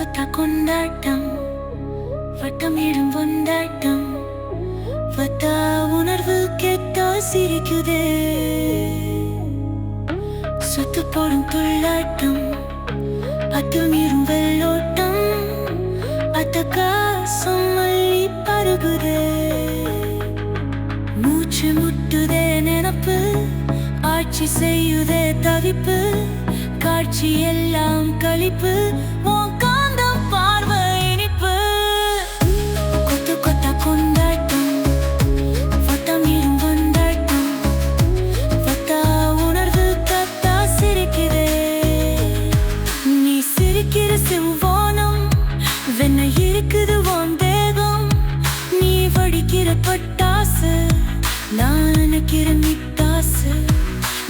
கொத்த கொண்டாட்டம். வட்டமிடும் கொண்டாட்டம் வத்தா உணர்வு கெட்டா சிரிக்குதே. சொத்து போடும் துள்ளாட்டம். பத்து மீறும் வெள்ளோட்டம். அத்தக்கா சொல்லி பருகுதே. மூச்சு முட்டுதே நினப்பு. ஆட்சி செய்யுதே தவிப்பு. காட்சி எல்லாம் கழிப்பு. பட்டாசு நான் நினைக்கிற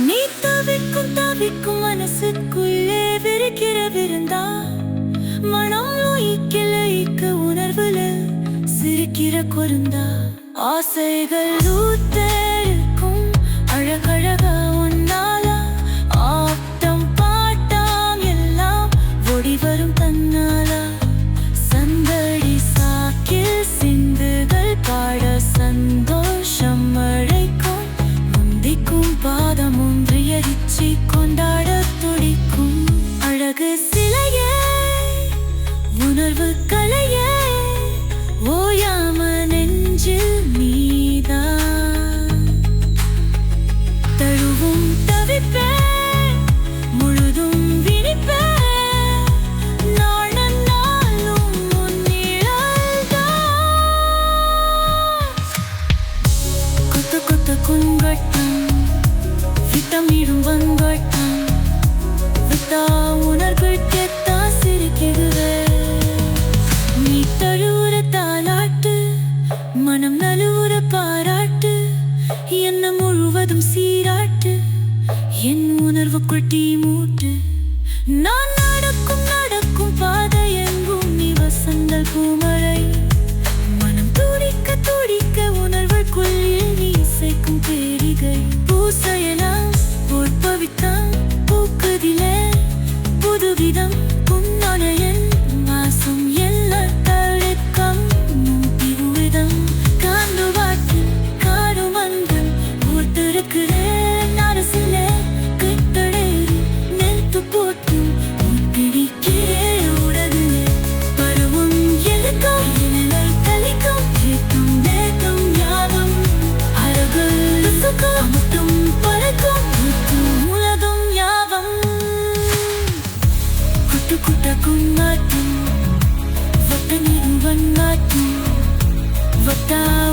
நீ தவிக்கும் தவிக்கும் மனசுக்குள்ளே விரிக்கிற விருந்தா மனம் லயிக்க உணர்வுல சிரிக்கிற கொருந்தா. ஆசைகள் ஊத்தெடுக்கும் அழகழகா cuando விட்டமிடும் விட்டா உணர்வு கெத்தா சிரிக்குதுவே நீ தழுவுற தாலாட்டு மனம் நழுவுற பாராட்டு என்ன முழுவதும் சீராட்டு என் உணர்வுக்குள் தீ மூட்டு நான் நடக்கும் நடக்கும் பாதை எங்கும். நீ வசந்தல் பூமழை kita